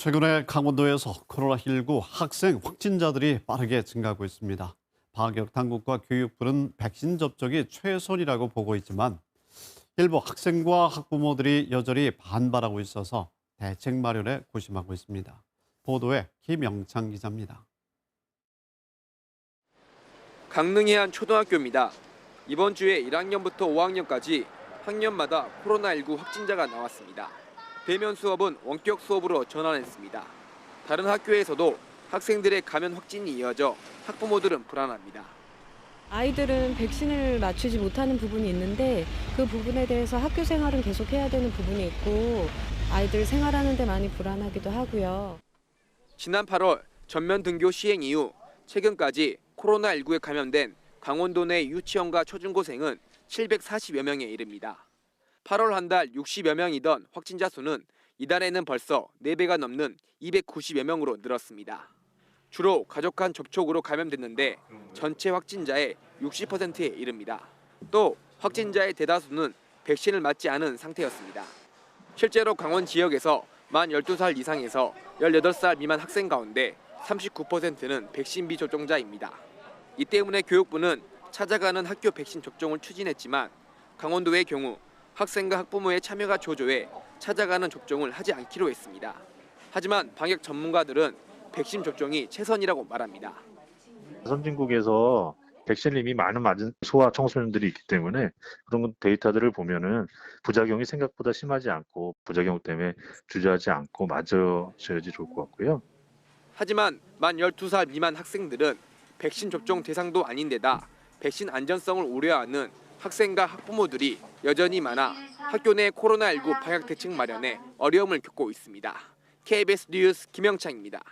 최근에 강원도에서 코로나19 학생 확진자들이 빠르게 증가하고 있습니다. 방역 당국과 교육부는 백신 접종이 최선이라고 보고 있지만 일부 학생과 학부모들이 여전히 반발하고 있어서 대책 마련에 고심하고 있습니다. 보도에 김영창 기자입니다. 강릉의 한 초등학교입니다. 이번 주에 1학년부터 5학년까지 학년마다 코로나19 확진자가 나왔습니다. 대면 수업은 원격 수업으로 전환했습니다. 다른 학교에서도 학생들의 감염 확진이 이어져 학부모들은 불안합니다. 아이들은 백신을 맞추지 못하는 부분이 있는데 그 부분에 대해서 학교 생활은 계속 해야 되는 부분이 있고 아이들 생활하는데 많이 불안하기도 하고요. 지난 8월 전면 등교 시행 이후 최근까지 코로나19에 감염된 강원도 내 유치원과 초중고생은 740여 명에 이릅니다. 8월 한 달 60여 명이던 확진자 수는 이달에는 벌써 4배가 넘는 290여 명으로 늘었습니다. 주로 가족 간 접촉으로 감염됐는데 전체 확진자의 60%에 이릅니다. 또 확진자의 대다수는 백신을 맞지 않은 상태였습니다. 실제로 강원 지역에서 만 12살 이상에서 18살 미만 학생 가운데 39%는 백신 비접종자입니다. 이 때문에 교육부는 찾아가는 학교 백신 접종을 추진했지만 강원도의 경우 학생과 학부모의 참여가 조조해 찾아가는 접종을 하지 않기로 했습니다. 하지만 방역 전문가들은 백신 접종이 최선이라고 말합니다. 선진국에서 백신을 이미 많은 맞은 소아 청소년들이 있기 때문에 그런 데이터들을 보면은 부작용이 생각보다 심하지 않고 부작용 때문에 주저하지 않고 맞으셔야지 좋을 것 같고요. 하지만 만 12살 미만 학생들은 백신 접종 대상도 아닌데다 백신 안전성을 우려하는 학생과 학부모들이 여전히 많아 학교 내 코로나19 방역 대책 마련에 어려움을 겪고 있습니다. KBS 뉴스 김영창입니다.